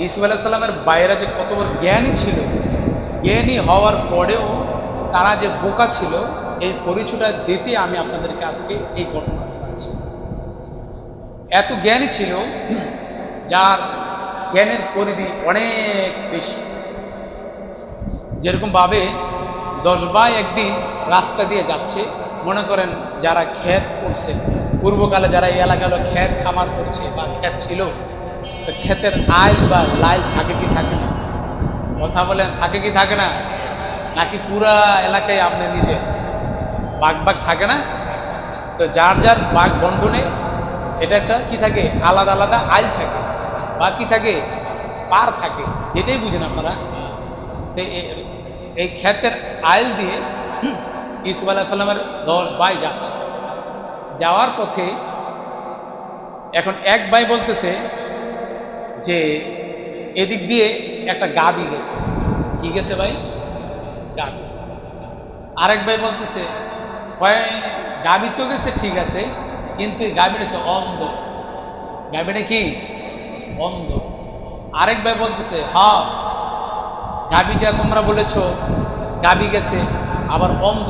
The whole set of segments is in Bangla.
ইসুফ আলাহিসাল্লামের বাইরা যে কত বড় জ্ঞানী ছিল, জ্ঞানী হওয়ার পরেও তারা যে বোকা ছিল, এই পরিচয়টা দিতে আমি আপনাদেরকে আজকে এই ঘটনা শোনাচ্ছি। এত জ্ঞানী ছিল, যার জ্ঞানের পরিধি অনেক বেশি। যেরকম ভাবে দশ বাই একদিন রাস্তা দিয়ে যাচ্ছে, মনে করেন যারা ক্ষেত করছে, পূর্বকালে যারা এই এলাকায় ক্ষেত খামার করছে বা ক্ষেত ছিল তো ক্ষেতের আয় বা লাইল থাকে কি থাকে না? কথা বলেন, থাকে কি থাকে না? নাকি পুরা এলাকায় আপনি নিজে? বাঘ বাঘ থাকে না? তো যার যার বাঘ বন্ধনে এটা একটা কি থাকে? আলাদা আলাদা আইল থাকে। বা কি থাকে? পার থাকে। যেটাই বুঝেন আপনারা। তো এই ক্ষেতের আইল দিয়ে ইসুফ আলাহ সাল্লামের দশ ভাই যাচ্ছে। যাওয়ার পথে এখন এক ভাই বলতেছে যে এদিক দিয়ে একটা গাবি গেছে। কি গেছে ভাই? গাবি। আরেক ভাই বলতেছে গাবি তো গেছে, ঠিক আছে, কিন্তু এই গাবিটা হচ্ছে অন্ধ। গাবিটা কি? অন্ধ। আরেক ভাই বলতেছে হ্যাঁ গাবিটা তোমরা বলেছ, গাবি গেছে, আবার অন্ধ।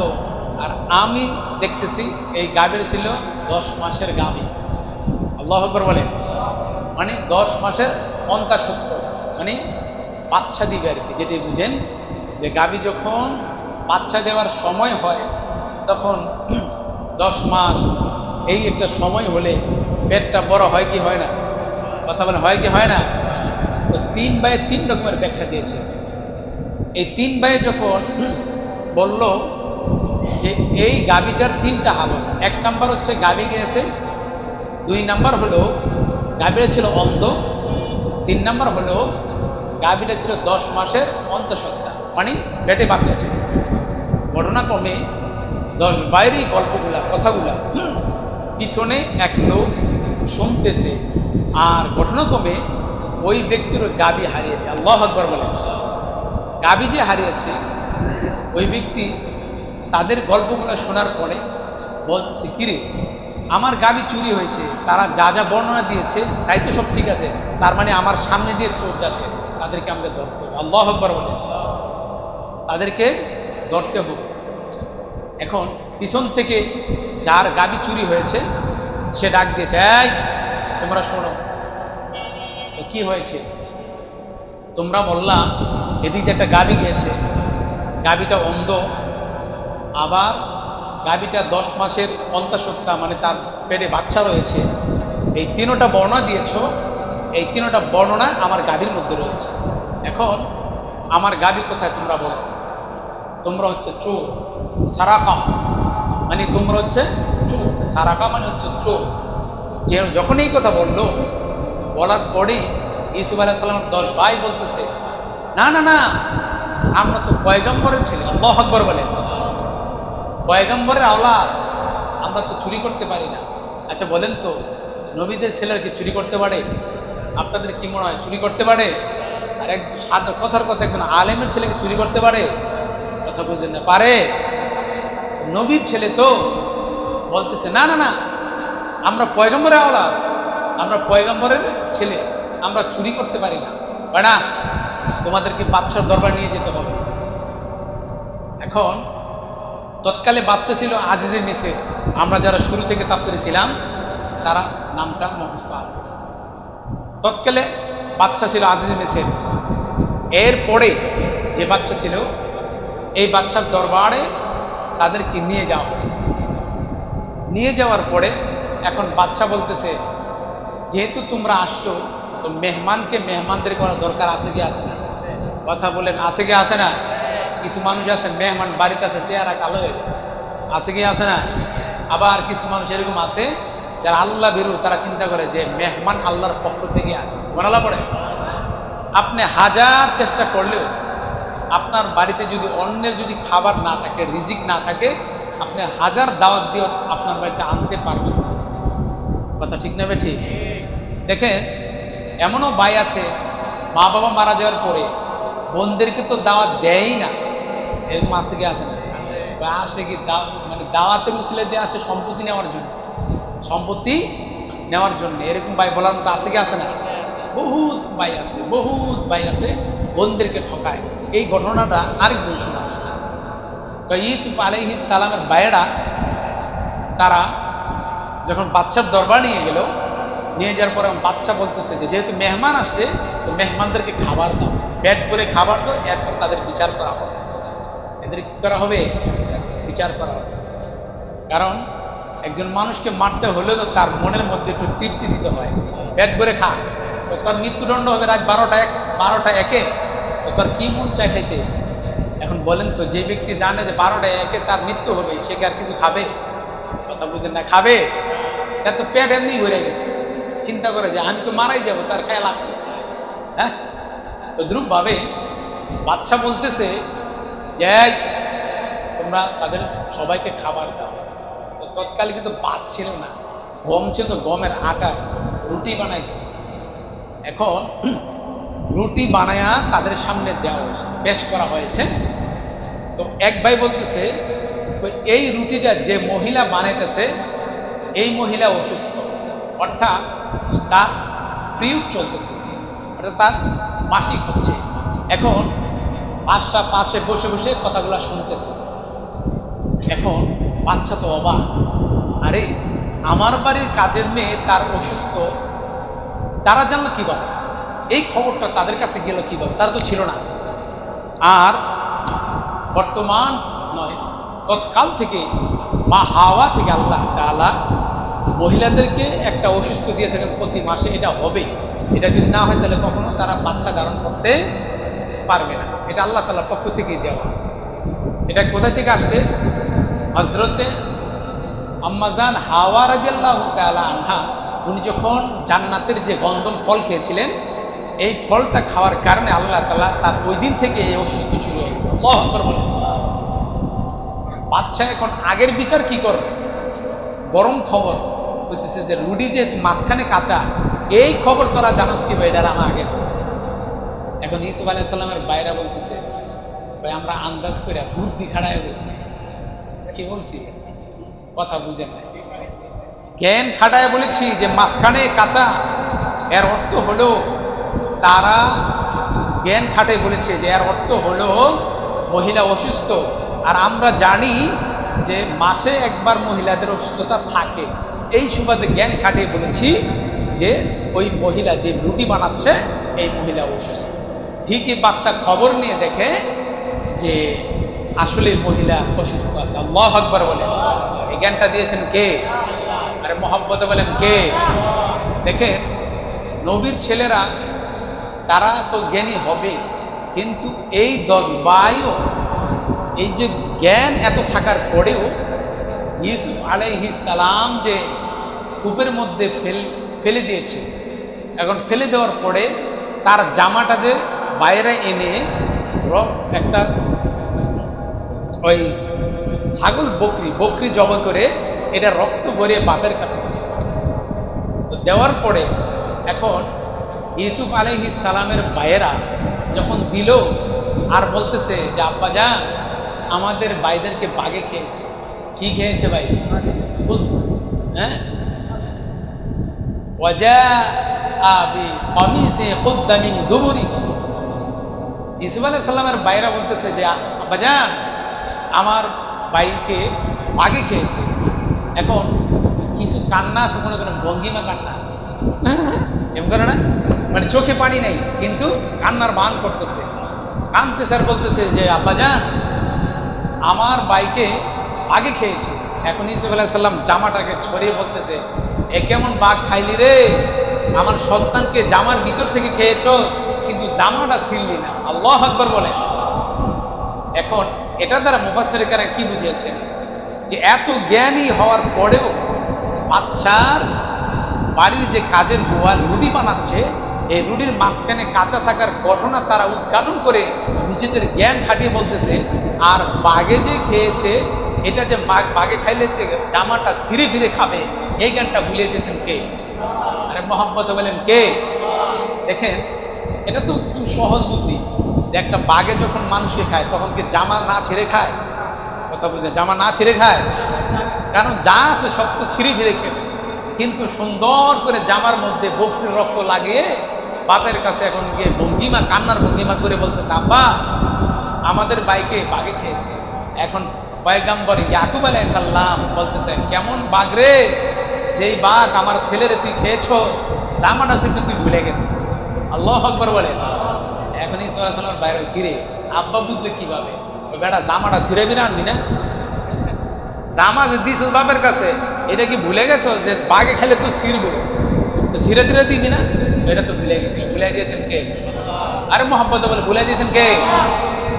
আর আমি দেখতেছি এই গাবির ছিল দশ মাসের গাবি। আল্লাহ বলে মানে দশ মাসের অন্তা সত্য মানে বাচ্চা দিবে আর কি যেটি বুঝেন। যে গাবি যখন বাচ্চা দেওয়ার সময় হয়, তখন দশ মাস এই একটা সময় হলে পেটটা বড় হয় কি হয় না? কথা বলে হয় কি হয় না? তো তিন ভাইয়ে তিন রকমের ব্যাখ্যা দিয়েছে। এই তিন ভাইয়ে যখন বলল যে এই গাবিটার তিনটা হালত এক নাম্বার হচ্ছে গাবি গিয়েছে, দুই নাম্বার হলো গাভীরা ছিল অন্ধ। তিন নম্বর হলো গাভীরা ছিল দশ মাসের অন্তঃসত্ত্বা মানে পেটে বাচ্চা ছিল। ঘটনাক্রমে দশ বাইরেই গল্পগুলা, কথাগুলা পিছনে এক লোক শুনতেছে। আর ঘটনাক্রমে ওই ব্যক্তির গাবি হারিয়েছে, আল্লাহ আকবর বলে। গাবি যে হারিয়েছে, ওই ব্যক্তি তাদের গল্পগুলো শোনার পরে বলছে কিরে আমার গাবি চুরি হয়েছে, তারা যা যা বর্ণনা দিয়েছে, তাই তো সব ঠিক আছে। তার মানে আমার সামনে দিয়ে চোর যাচ্ছে, তাদেরকে আমাকে ধরতে হবে। আল্লাহ আকবর বলে তাদেরকে ধরতে হবে। এখন পিছন থেকে যার গাবি চুরি হয়েছে, সে ডাক দিয়েছে, এই, তোমরা শোনো। কি হয়েছে? তোমরা বললাম এদিকে একটা গাবি গিয়েছে। গাবিটা অন্ধ, আবার গাবিটা দশ মাসের অন্তাসত্তা মানে তার পেটে বাচ্চা রয়েছে, এই তিনোটা বর্ণনা দিয়েছ, এই তিনোটা বর্ণনা আমার গাভীর মধ্যে রয়েছে। এখন আমার গাভী কোথায় তোমরা বলো? তোমরা হচ্ছে চোর, সারাকা মানে তোমরা হচ্ছে চোর, সারাকা মানে হচ্ছে চোর। যে যখন এই কথা বলল, বলার পরেই ইসুফ আলাহ সাল্লাম দশ ভাই বলতেছে, না না না, আমরা তো পয়গম্বরের ছেলে, আল্লাহ আকবর বলে। পয়গম্বরের আওলাদ, আমরা তো চুরি করতে পারি না। আচ্ছা বলেন তো, নবীদের ছেলেরা কি চুরি করতে পারে? আপনাদের কি মনে হয় চুরি করতে পারে? আর এক সাদ কথার কথা, একজন আলেমের ছেলেকে চুরি করতে পারে? কথা বুঝেন না, পারে। নবীর ছেলে তো বলতেছে, না না না, আমরা পয়গম্বরের আওলাদ, আমরা পয়গম্বরের ছেলে, আমরা চুরি করতে পারি না। না তোমাদেরকে বাচ্চার দরবার নিয়ে যেতে হবে। এখন তৎকালে বাচ্চা ছিল আজিজে মিসে। আমরা যারা শুরু থেকে তাফসিরে ছিলাম, তারা নামটা মুখস্থ আছে। তৎকালে বাচ্চা ছিল আজিজে মিসের এরপরে যে বাচ্চা ছিল, এই বাচ্চার দরবারে তাদেরকে নিয়ে যাওয়া হতো নিয়ে যাওয়ার পরে এখন বাচ্চা বলতেছে, যেহেতু তোমরা আসছো, তো মেহমানকে মেহমানদের করা দরকার আছে কি আছে না? কথা বলেন, আছে কি আছে না? কিছু মানুষ আছে মেহমান বাড়িতে আছে, চেহারা কালো হয়ে। আছে কি, আছে না? আবার কিছু মানুষ এরকম আছে যারা আল্লাহ বেরু তারা চিন্তা করে যে মেহমান আল্লাহর পক্ষ থেকে আসে। আল্লাহ পড়ে। আপনি হাজার চেষ্টা করলেও আপনার বাড়িতে যদি অন্যের যদি খাবার না থাকে, রিজিক না থাকে, আপনি হাজার দাওয়াত দিয়েও আপনার বাড়িতে আনতে পারবেন কথা ঠিক নেবে ঠিক? দেখেন, এমনও ভাই আছে মা বাবা মারা যাওয়ার পরে বোনদেরকে তো দাওয়াত দেয়ই না। এরকম আসে কি আসে না? আসে কি মানে দাওয়াতে উসিলে দিয়ে আসে সম্পত্তি নেওয়ার জন্য। সম্পত্তি নেওয়ার জন্য। এরকম ভাই বলার মতো আসে কি আসে না? বহুত ভাই আছে বহুত ভাই আছে বোনদেরকে ঠকায়। এই ঘটনাটা আরেক শোনা তো ইউসুফ আলাইহিস সালামের ভাইয়েরা, তারা যখন বাচ্চার দরবার নিয়ে গেল, নিয়ে যাওয়ার পরে বাচ্চা বলতেছে যে, যেহেতু মেহমান আসছে, তো মেহমানদেরকে খাবার দাও। পেট করে খাবার দাও, এরপর তাদের বিচার করা হবে। এদের কি করা হবে? বিচার করা হবে। কারণ একজন মানুষকে মারতে হলে তো তার মনের মধ্যে একটু তৃপ্তি দিতে হয়। পেট ভরে খা। তো তার মৃত্যুদণ্ড হবে রাত বারোটা এক বারোটা একে। তো তার কি মন চায় খাইতে এখন বলেন তো, যে ব্যক্তি জানে যে বারোটা একে তার মৃত্যু হবে, সে কি আর কিছু খাবে? কথা বুঝেন না, খাবে? তার তো পেট এমনি ভরে গেছে। চিন্তা করে যে আমি তো মারাই যাব, তার খায় লাভ হ্যাঁ? তো দ্রুপ ভাবে বাচ্চা বলতেছে যে তোমরা তাদের সবাইকে খাবার দাও। তো তৎকালে কিন্তু ভাত ছিল না, গম ছিল তো গমের আটা রুটি বানাই এখন রুটি বানায়া তাদের সামনে দেওয়া হয়েছে, পেশ করা হয়েছে। তো এক ভাই বলতেছে এই রুটিটা যে মহিলা বানাইতেছে, এই মহিলা অসুস্থ। অর্থাৎ তার পিরিয়ড চলতেছে, অর্থাৎ তার মাসিক হচ্ছে। এখন বাসা পাশে বসে বসে কথাগুলো শুনতেছে। এখন বাচ্চা তো অবাক। আরে, আমার বাড়ির কাজের মেয়ে তার অসুস্থ। তারা জানলো কীভাবে? এই খবরটা তাদের কাছে গেল কীভাবে? তারা তো ছিল না। আর বর্তমান নয়, তৎকাল থেকে মা হাওয়া থেকে আল্লাহ তাআলা মহিলাদেরকে একটা অসুস্থ দিয়ে থাকেন প্রতি মাসে। এটা হবে এটা যদি না হয় তাহলে কখনো তারা বাচ্চা ধারণ করতে পারবে না। এটা আল্লাহ তাআলার পক্ষ থেকেই দেওয়া। এটা কোথা থেকে আসছে? হজরতে আম্মাজান হাওয়া রাজিয়াল্লাহ তাআলা আনহা, উনি যখন জান্নাতের যে গন্ধম ফল খেয়েছিলেন, এই ফলটা খাওয়ার কারণে আল্লাহ তাআলা তার ওই দিন থেকে এই অসুস্থ শুরু হয়ে। বাচ্চা এখন আগের বিচার কি করবে? গরম খবর হইতেছে যে রুডি যে মাঝখানে কাঁচা, এই খবর তোরা জানোস কি ভাই এটা আমার আগে এখন ইসুফ আলাইসাল্লামের বাইরা বলতেছে, ভাই, আমরা আন্দাজ করে বুদ্ধি খাড়ায় বলছি। কি বলছি? কথা বুঝেন নাই। জ্ঞান খাটায় বলেছি যে মাঝখানে কাঁচা। এর অর্থ হলো, তারা জ্ঞান খাটে বলেছে যে এর অর্থ হলো, মহিলা অসুস্থ। আর আমরা জানি যে মাসে একবার মহিলাদের অসুস্থতা থাকে। এই সুবাদে জ্ঞান খাটিয়ে বলেছি যে ওই মহিলা যে রুটি বানাচ্ছে, এই মহিলা অসুস্থ। ঠিকই বাচ্চা খবর নিয়ে দেখে যে আসলে মহিলা অসুস্থ আছে। আল্লাহ আকবর বলে। এই জ্ঞানটা দিয়েছেন কে? আরে মোহাম্মতে বলেন কে? দেখে, নবীর ছেলেরা, তারা তো জ্ঞানী হবে, কিন্তু এই দশ বাইও এই যে জ্ঞান এত থাকার পরেও ইউসুফ আলাইহি সালাম যে কূপের মধ্যে ফেল, ফেলে দিয়েছে, এখন ফেলে দেওয়ার পরে তার জামাটা যে বাইরে এনে একটা ওই ছাগল, বকরি বকরি জবাই করে এটা রক্ত ভরে বাপের কাছে তো দেওয়ার পরে এখন ইউসুফ আলহি সালামের বাইরা যখন দিল আর বলতেছে যে, আব্বা যা আমাদের ভাইদেরকে বাগে খেয়েছে। কি খেয়েছে ভাই? হ্যাঁ? ওয়াজা আবি খুব দামি দুবুরি। ইসুফ আলাহ সাল্লামের বাইরা বলতেছে যে আব্বাজান আমার বাইকে বাগে খেয়েছে। এখন কিছু কান্না আছে কোনো কোনো ভঙ্গিমা কান্না। এম করে না? মানে চোখে পানি নেই, কিন্তু কান্নার বান করতেছে। কানতে স্যার বলতেছে যে আব্বাজান আমার বাইকে আগে খেয়েছে। এখন ইসুফ আলাহ সাল্লাম জামাটাকে ছড়িয়ে বলতেছে, এ কেমন বাঘ খাইলি রে? আমার সন্তানকে জামার ভিতর থেকে কিন্তু জামাটা ছিললি না আল্লাহ আকবর বলে। এখন এটা দ্বারা মুফাসের কারণে কি বুঝিয়েছেন যে এত জ্ঞানী হওয়ার পরেও বাচ্চার বাড়ির যে কাজের গোয়াল রুটি বানাচ্ছে, এই রুটির মাঝখানে কাঁচা থাকার ঘটনা তারা উদ্ঘাটন করে নিজেদের জ্ঞান খাটিয়ে বলতেছে, আর বাঘে যে খেয়েছে, এটা যে বাঘ বাঘে খাইলে যে জামাটা সিঁড়ে ফিরে খাবে, এই জ্ঞানটা ভুলিয়ে দিয়েছেন কে? আরে মোহাম্মদ বলেন কে? দেখেন এটা তো খুব সহজ বুদ্ধি যে একটা বাঘে যখন মানুষকে খায়, তখন কি জামা না ছেড়ে খায়? কথা বুঝে জামা না ছেড়ে খায়? কারণ যা আছে সব তো ছিঁড়ে ফিরে খেয়ে কিন্তু সুন্দর করে জামার মধ্যে বকরির রক্ত লাগিয়ে বাপের কাছে এখন গিয়ে ভঙ্গিমা, কান্নার ভঙ্গিমা করে বলতেছে, আব্বা, আমাদের বাইকে বাঘে খেয়েছে। এখন পয়গাম্বর ইয়াকুব আলাই সাল্লাম বলতেছেন, কেমন বাঘ রে? যেই বাঘ আমার ছেলেরে তুই খেয়েছ, জামাটা সে তুই ভুলে গেছিস। আল্লাহ আকবর বলে। এখন ইসমাল সাল্লাম বাইরে কিরে আব্বা বুঝলে কীভাবে? ওই বেটা জামাটা ছিঁড়ে বিনা আনবি না? জামা যে দিস বাপের কাছে, এটা কি ভুলে গেছো যে বাঘে খেলে তুই ছিঁড়বো? তো ছিঁড়ে ছিঁড়ে দিবি না? এটা তো ভুলে গেছিল ভুলে দিয়েছেন কে? আরে মোহাম্মদ বলে, ভুলে দিয়েছেন কে?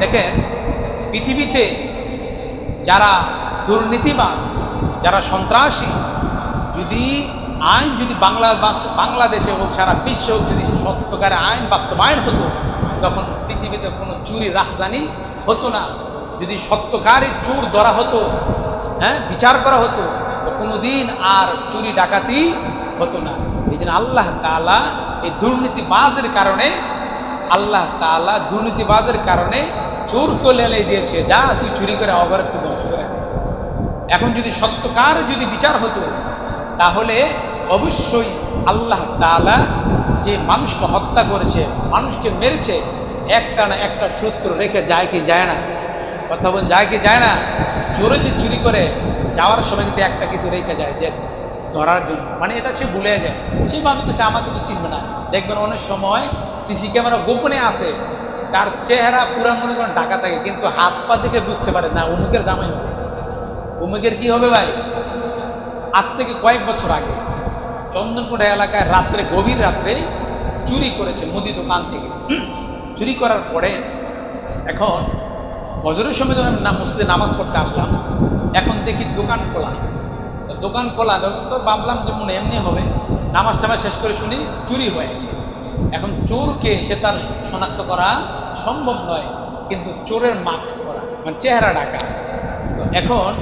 দেখেন, পৃথিবীতে যারা দুর্নীতিবাজ, যারা সন্ত্রাসী, যদি আইন যদি বাংলা বাংলাদেশে হোক, সারা বিশ্বে হোক, যদি সত্যকারে আইন বাস্তবায়ন হতো, তখন পৃথিবীতে কোনো চুরি রাহজানি হতো না। যদি সত্যকারে চোর ধরা হতো হ্যাঁ বিচার করা হতো, তো কোনোদিন আর চুরি ডাকাতি হতো না। এই জন্য আল্লাহ তালা এই দুর্নীতিবাজের কারণে, আল্লাহ তালা দুর্নীতিবাজের কারণে চোরকে লেলে দিয়েছে, যা তুই চুরি করে অগরে তুই ধ্বংস করে এখন যদি সত্যকার যদি বিচার হতো, তাহলে অবশ্যই আল্লাহ তাআলা যে মানুষকে হত্যা করেছে, মানুষকে মেরেছে, একটা না একটা সূত্র রেখে যায় কি যায় না? কথা বল যায় কি যায় না? চোরে যে চুরি করে, যাওয়ার সময় কিন্তু একটা কিছু রেখে যায়, যে ধরার জন্য মানে এটা সে ভুলে যায়। সে ভাবতেছে, আমাকে তো চিনবে না। দেখবেন অনেক সময় সিসি ক্যামেরা গোপনে আছে, তার চেহারা পুরা মনে করেন ঢাকা থাকে, কিন্তু হাত পা দেখে বুঝতে পারে, না, অমুকের জামাই হবে। অমুকের কি হবে ভাই? আজ থেকে কয়েক বছর আগে। চন্দনকুটা এলাকায় রাত্রে, গভীর রাত্রে চুরি করেছে মুদি দোকান থেকে। চুরি করার পরে এখন হজরের সময় যখন না- মসজিদে নামাজ পড়তে আসলাম, এখন দেখি দোকান খোলা। দোকান খোলা, তখন তো ভাবলাম যে মনে এমনি হবে। নামাজ টামাজ শেষ করে শুনি চুরি হয়েছে। এখন চোরকে সে তার শনাক্ত করা সম্ভব নয়, কিন্তু চোরের মাস্ক করা মানে চেহারা ঢাকা। তো এখন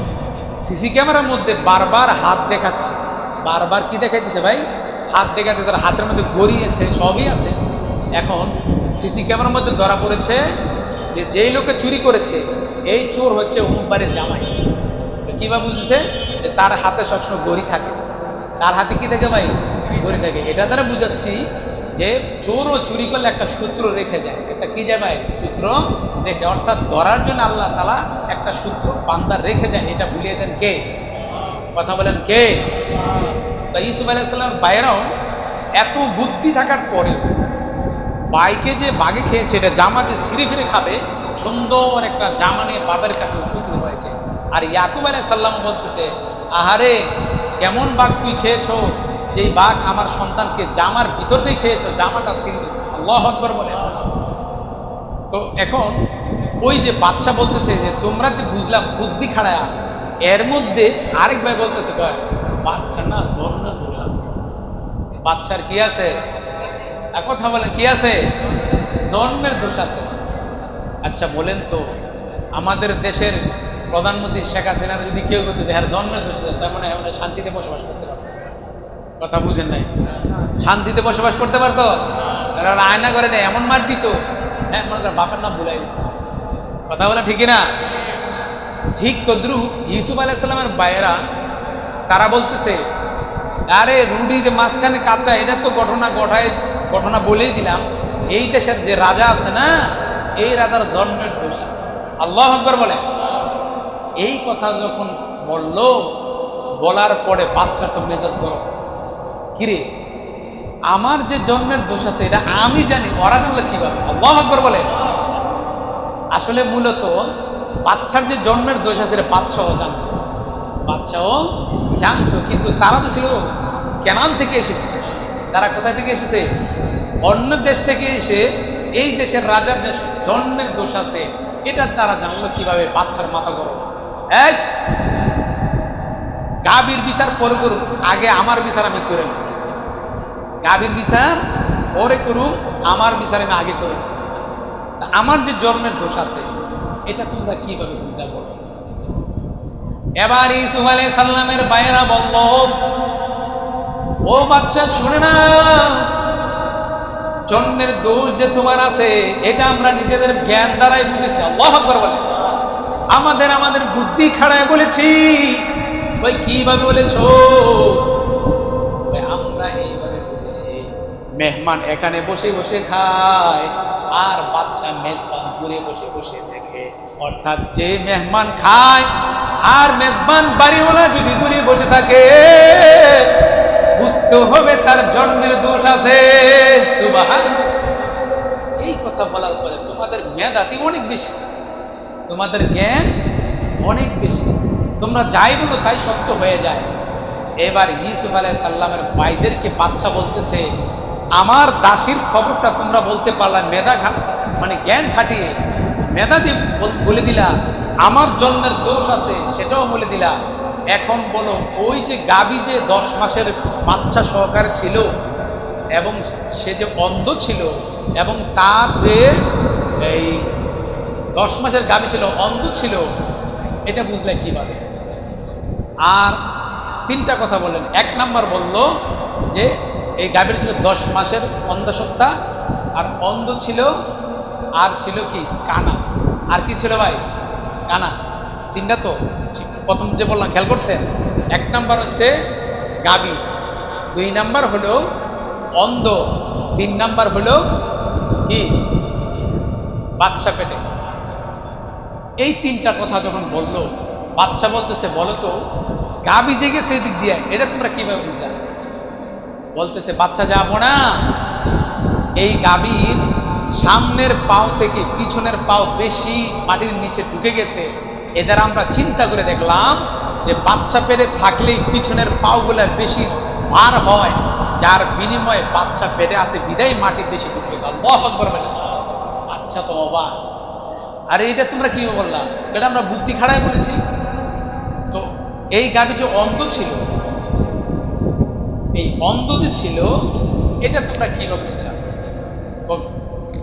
সিসি ক্যামেরার মধ্যে বারবার হাত দেখাচ্ছে। বারবার কি দেখাইতেছে ভাই? হাত দেখাতে তার হাতের মধ্যে গড়িয়েছে সবই আছে। এখন সিসি ক্যামেরার মধ্যে ধরা পড়েছে যে যেই লোকে চুরি করেছে, এই চোর হচ্ছে অমুক বাড়ির জামাই কীভাবে বুঝেছে? যে তার হাতে সবসময় গড়ি থাকে। তার হাতে কি থাকে ভাই? গড়ি থাকে। এটা দ্বারা বুঝাচ্ছি যে চোর ও চুরি করলে একটা সূত্র রেখে যায়। একটা কি যায় ভাই? সূত্র রেখে অর্থাৎ ধরার জন্য আল্লাহ তালা একটা সূত্র বান্দার রেখে যায়। এটা ভুলিয়ে দেন কে? কথা বলেন কে? তা ইসুফ আলাইসাল্লাম বাইরেও এত বুদ্ধি থাকার পরেও বাইকে যে বাগে খেয়েছে, এটা জামা যে ছিঁড়ে ফিরে খাবে, সুন্দর একটা জামা নিয়ে বাবার কাছে উপস্থিত হয়েছে। আর ইয়াকুব আলাই সাল্লাম বলতেছে, আহারে, কেমন বাঘ তুই খেয়েছো? যেই বাঘ আমার সন্তানকে জামার ভিতর দিয়ে খেয়েছো, জামাটা ছিঁড়ে আল্লাহ আকবর বলে। তো এখন ওই যে বাচ্চা বলতেছে যে, তোমরা কি বুঝলাম বুদ্ধি খাড়ায়া এর মধ্যে আরেক ভাই বলতেছে, কয়, বাচ্চা না জন্মের দোষ আছে। বাচ্চার কি আছে? এক কথা বলেন, কি আছে? জন্মের দোষ আছে। আচ্ছা বলেন তো, আমাদের দেশের প্রধানমন্ত্রী শেখ হাসিনার যদি কেউ করতে যে হ্যাঁ জন্মের দোষ আছে তার মানে শান্তিতে বসবাস করতে পারতো কথা বুঝেন নাই? শান্তিতে বসবাস করতে পারতো? কারণ আয়না করে নেই, এমন মার দিত। হ্যাঁ মনে কর বাপের নাম ভুলাই কথা বলে ঠিকই না ঠিক তদ্রু ইউসুফ আলাইসাল্লামের বাইরা তারা বলতেছে, আরে রুডি যে মাঝখানে কাঁচা, এটা তো ঘটনা ঘটায়, ঘটনা বলেই দিলাম। এই দেশের যে রাজা আছে না, এই রাজার জন্মের দোষ আছে। আল্লাহ আকবর বলে। এই কথা যখন বলল, বলার পরে বাচ্চার তো মেজাজ গরম। কিরে, আমার যে জন্মের দোষ আছে, এটা আমি জানি, ওরা জানলে কীভাবে? আল্লাহ আকবর বলে। আসলে মূলত বাচ্চার যে জন্মের দোষ আছে এটা বাচ্চাও জানতো। বাচ্চাও জানতো, কিন্তু তারা তো ছিল কেনান থেকে এসেছে। তারা কোথায় থেকে এসেছে? অন্য দেশ থেকে এসে এই দেশের রাজার যে জন্মের দোষ আছে, এটা তারা জানলো কীভাবে বাচ্চার মাথা গরম। এক গাভীর বিচার পরে করুক, আগে আমার বিচার আমি করে নেব। গাভীর বিচার পরে করুক, আমার বিচার আমি আগে করে। আমার যে জন্মের দোষ আছে এটা তোমরা কীভাবে বুঝতে পারো এবার ইসুফ আলাই সাল্লামের বাইরা বলল, ও বাচ্চা শুনে না। জন্মের দোষ যে তোমার আছে, এটা আমরা নিজেদের জ্ঞান দ্বারাই বুঝেছি। আল্লাহ বলে। আমাদের আমাদের বুদ্ধি খাড়ায় বলেছি। ওই কীভাবে বলেছ? আমরা এইভাবে বলেছি, মেহমান এখানে বসে বসে খায়, আর বাচ্চা মেজবান দূরে বসে বসে দেখে অর্থাৎ যে মেহমান খায়, আর মেজবান বাড়িওয়ালা যদি দূরে বসে থাকে, বুঝতে হবে তার জন্মের দোষ আছে। সুবাহান এই কথা বলার পরে তোমাদের মেধাতি অনেক বেশি। তোমাদের জ্ঞান অনেক বেশি। তোমরা যাই বলো, তাই সত্য হয়ে যায়। এবার ইসুফ আলাই সাল্লামের ভাইদেরকে বাচ্চা বলতেছে, আমার দাসির খবরটা তোমরা বলতে পারলা মেধা মানে জ্ঞান খাটিয়ে মেধা দিয়ে বলে দিলা, আমার জন্মের দোষ আছে, সেটাও বলে দিলা। এখন বলো, ওই যে গাবি যে দশ মাসের বাচ্চা সহকারে ছিল এবং সে যে অন্ধ ছিল এবং তার যে এই দশ মাসের গাবি ছিল, অন্ধ ছিল, এটা বুঝলে কীভাবে? আর তিনটা কথা বললেন এক নাম্বার বলল যে, এই গাভীর ছিল দশ মাসের অন্ধসত্তা আর অন্ধ ছিল আর ছিল কি? কানা। আর কি ছিল ভাই? কানা। তিনটা তো। প্রথম যে বললাম, খেয়াল করছেন? এক নাম্বার হচ্ছে গাবি। দুই নাম্বার হলো অন্ধ। তিন নাম্বার হলো কি? বাচ্চা পেটে। এই তিনটা কথা যখন বলল, বাচ্চা বলতেছে, বলো তো, গাবি জেগেছে এদিক দিয়ে, এটা তোমরা কীভাবে বুঝলে? বলতেছে, বাচ্চা যাব না। এই গাভীর সামনের পাও থেকে পিছনের পাও বেশি মাটির নিচে ঢুকে গেছে। এদের আমরা চিন্তা করে দেখলাম যে বাচ্চা পেটে থাকলেই পিছনের পাওগুলা বেশি ভার হয়। যার বিনিময়ে বাচ্চা পেটে আছে বিদায় মাটি বেশি ঢুকে আকবার আচ্ছা তো অবাক। আরে, এটা তোমরা কি বললাম এটা আমরা বুদ্ধি খাড়ায় বলেছি। তো এই গাভী যে অন্ধ ছিল, এই অন্ধ যে ছিল, এটা তোমরা কি বুঝলাম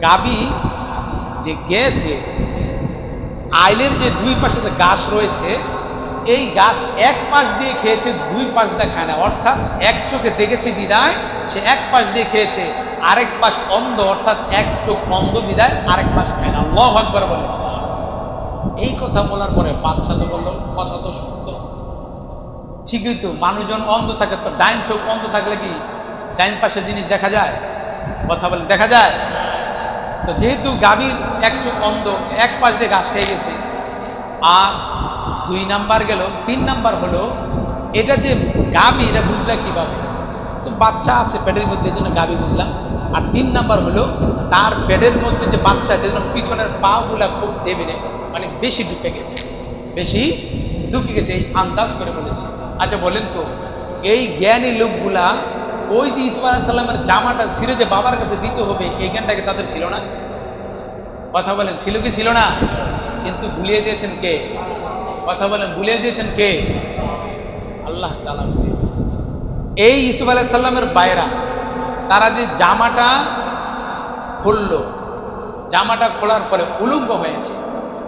গাবি যে গেছে, আইলের যে দুই পাশে যে গাছ রয়েছে, এই গাছ এক পাশ দিয়ে খেয়েছে, দুই পাশ দিয়ে খায় না। অর্থাৎ এক চোখে দেখেছে বিদায়, সে এক পাশ দিয়ে খেয়েছে, আরেক পাশ অন্ধ, অর্থাৎ এক চোখ অন্ধ বিদায়, আরেক পাশ খায় না। আল্লাহু আকবার বলে। এই কথা বলার পরে বাচ্চা তো বলল, কথা তো সত্য। ঠিকই তো, মানুষজন অন্ধ থাকে তো, ডাইন চোখ অন্ধ থাকলে কি ডাইন পাশে জিনিস দেখা যায়? কথা বলে দেখা যায়? তো যেহেতু গাভীর এক চোখ অন্ধ, এক পাশ দিয়ে ঘাস খেয়ে গেছে, আর দুই নাম্বার গেল, তিন নাম্বার হলো, এটা যে গাভী, এটা বুঝলা কীভাবে? তো বাচ্চা আছে পেটের মধ্যে জন্য গাভী বুঝলাম। আর তিন নাম্বার হলো, তার পেটের মধ্যে যে বাচ্চা আছে যেন পিছনের পা গুলা খুব টেবিলে মানে বেশি ঢুকে গেছে। বেশি ঢুকে গেছে, এই আন্দাজ করে বলেছি। আচ্ছা বলেন তো, এই জ্ঞানী লোকগুলা ওই যে ইসমাল সাল্লামের জামাটা ছিঁড়ে যে বাবার কাছে দিতে হবে এই জ্ঞানটাকে তাদের ছিল না? কথা বলেন, ছিল কি ছিল না? কিন্তু ভুলিয়ে দিয়েছেন কে? কথা বলেন, ভুলিয়ে দিয়েছেন কে? আল্লাহ। এই ইসুফ আলাইসাল্লামের বাইরা, তারা যে জামাটা খুললো, জামাটা খোলার পরে উলঙ্গ হয়েছে।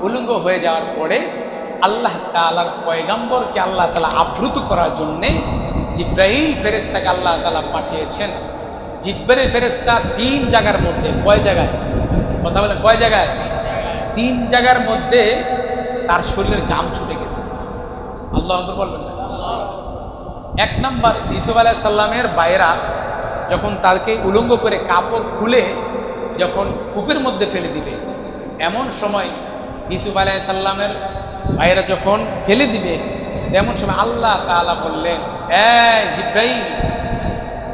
উলঙ্গ হয়ে যাওয়ার পরে আল্লাহ তালার পয়গাম্বরকে আল্লাহ তালা আপ্লুত করার জন্যে জিব্রাহিম ফেরেস্তাকে আল্লাহ তালা পাঠিয়েছেন। জিব্রাইল ফেরেস্তা তিন জায়গার মধ্যে। কয় জায়গায়? কথা বলে কয় জায়গায়? তিন জায়গার মধ্যে তার শরীরের গাম ছুটে গেছে। আল্লাহ বলবেন এক নম্বর ইসুফ আলাহিসাল্লামের বাইরা যখন তাকে উলঙ্গ করে কাপড় খুলে যখন কূপের মধ্যে ফেলে দিবে, এমন সময় ইসুফ আলাইসাল্লামের ভাইয়েরা যখন ফেলে দিবে তেমন সময় আল্লাহ তাআলা বললেন, এই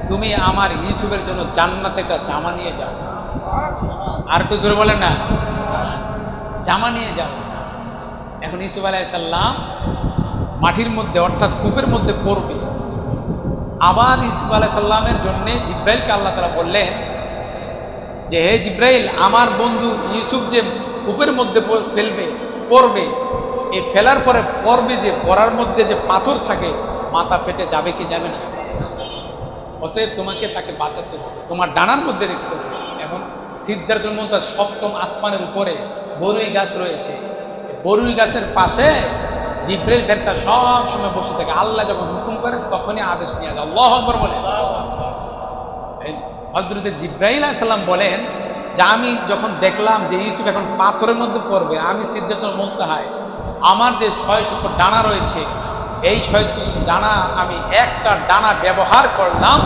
তুমি আমার ইসুফের জন্য জান্নাতে একটা জামা নিয়ে যাও। আর একটু জোরে বলেন না। জামা নিয়ে যাও। এখন ইসুফ আলাইসাল্লাম মাটির মধ্যে, অর্থাৎ কূপের মধ্যে পড়বে। আবার ইসুফ আলাইসাল্লামের জন্য জিব্রাইলকে আল্লাহ তারা বললেন যে, হে জিব্রাইল, আমার বন্ধু ইউসুফ যে কূপের মধ্যে ফেলবে পড়বে এই ফেলার পরে পর্বে যে, পড়ার মধ্যে যে পাথর থাকে, মাথা ফেটে যাবে কি যাবে না? অতএব তোমাকে তাকে বাঁচাতে হবে। তোমার ডানার মধ্যে রেখে হবে এখন সিদ্ধার্থ মন্তার সপ্তম আসমানের উপরে বরুই গাছ রয়েছে। বরুই গাছের পাশে জিব্রাইল ফেরতা সব সময় বসে থাকে। আল্লাহ যখন হুকুম করে, তখনই আদেশ নিয়ে যায়। আল্লাহ আকবর বলে। হজরত জিব্রাহিল সাল্লাম বলেন যে, আমি যখন দেখলাম যে ইউসুফ এখন পাথরের মধ্যে পড়বে, আমি সিদ্ধার্থ মনতে হয়। আমার যে ছয় শত ডানা রয়েছে, এই ছয় ডানা আমি একটা ডানা ব্যবহার করলাম,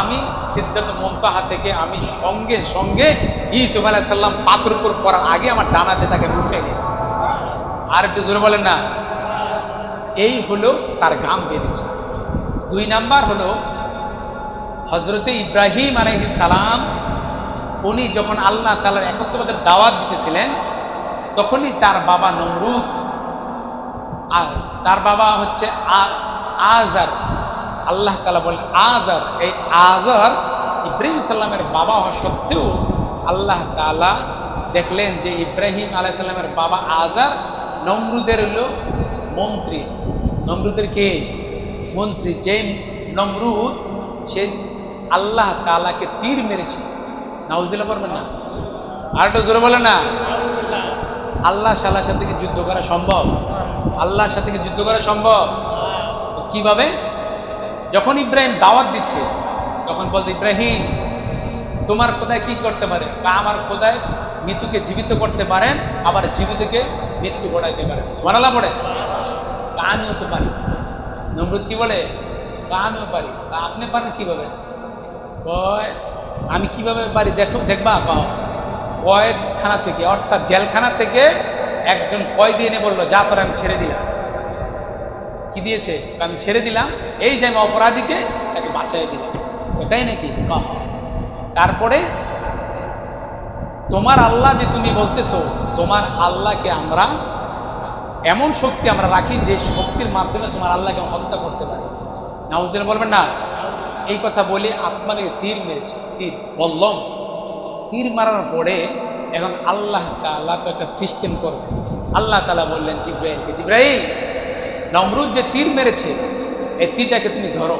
আমি সিদ্ধান্ত মমতাহা থেকে আমি সঙ্গে সঙ্গে ইসুফ আলাহ সাল্লাম পাথর উপর পড়ার আগে আমার ডানাতে তাকে উঠে নিই আর একটু জোরে বলেন না। এই হলো তার গাম বেড়েছে দুই নাম্বার হলো হজরতে ইব্রাহিম আলহি সালাম, উনি যখন আল্লাহ তালার একত্রবাদের দাওয়াত দিতেছিলেন, তখনই তার বাবা নমরুদ আর তার বাবা হচ্ছে আজার। আল্লাহ তালা বলেন, আজার। এই আজার ইব্রাহিম সাল্লামের বাবা হওয়া সত্ত্বেও আল্লাহ তালা দেখলেন যে ইব্রাহিম আলাহ সাল্লামের বাবা আজার, নমরুদের হলো মন্ত্রী। নমরুদের কে? মন্ত্রী। যে নমরুদ, সে আল্লাহ তালাকে তীর মেরেছে। নাউজিলা পারবেন না? আর জোরে বলে না? আল্লাহ সাল্লাহর সাথে যুদ্ধ করা সম্ভব? আল্লাহর সাথে যুদ্ধ করা সম্ভব? তো কীভাবে? যখন ইব্রাহিম দাওয়াত দিচ্ছে, তখন বলতে, ইব্রাহিম, তোমার খোদায় কি করতে পারে? বা আমার খোদায় মৃত্যুকে জীবিত করতে পারেন, আবার জীবিতকে মৃত্যু ঘটাইতে পারেন। সোনালা পড়ে আমিও তো পারি। নমরুদ কি বলে আমিও পারি। আপনি পারেন কীভাবে? কয়, আমি কীভাবে পারি? দেখো, দেখবা কয়েদখানা থেকে, অর্থাৎ জেলখানা থেকে একজন কয়েদি এনে বলল, যা তোর আমি ছেড়ে দিলাম। কি দিয়েছে? আমি ছেড়ে দিলাম, এই যে আমি অপরাধীকে তাকে বাঁচাই দিলাম। এটাই নাকি। তারপরে, তোমার আল্লাহ যে তুমি বলতেছো, তোমার আল্লাহকে আমরা এমন শক্তি আমরা রাখি যে শক্তির মাধ্যমে তোমার আল্লাহকে হত্যা করতে পারি। নাউজুল বলবেন না? এই কথা বলে আসমানে তীর মেরেছে। তীর, বললম। তীর মারার পরে এখন আল্লাহ তালা তো একটা সিস্টেম করবে। আল্লাহ তালা বললেন জিব্রাহিমকে জিব্রাহিম নমরুদ যে তীর মেরেছে, এই তীরটাকে তুমি ধরো।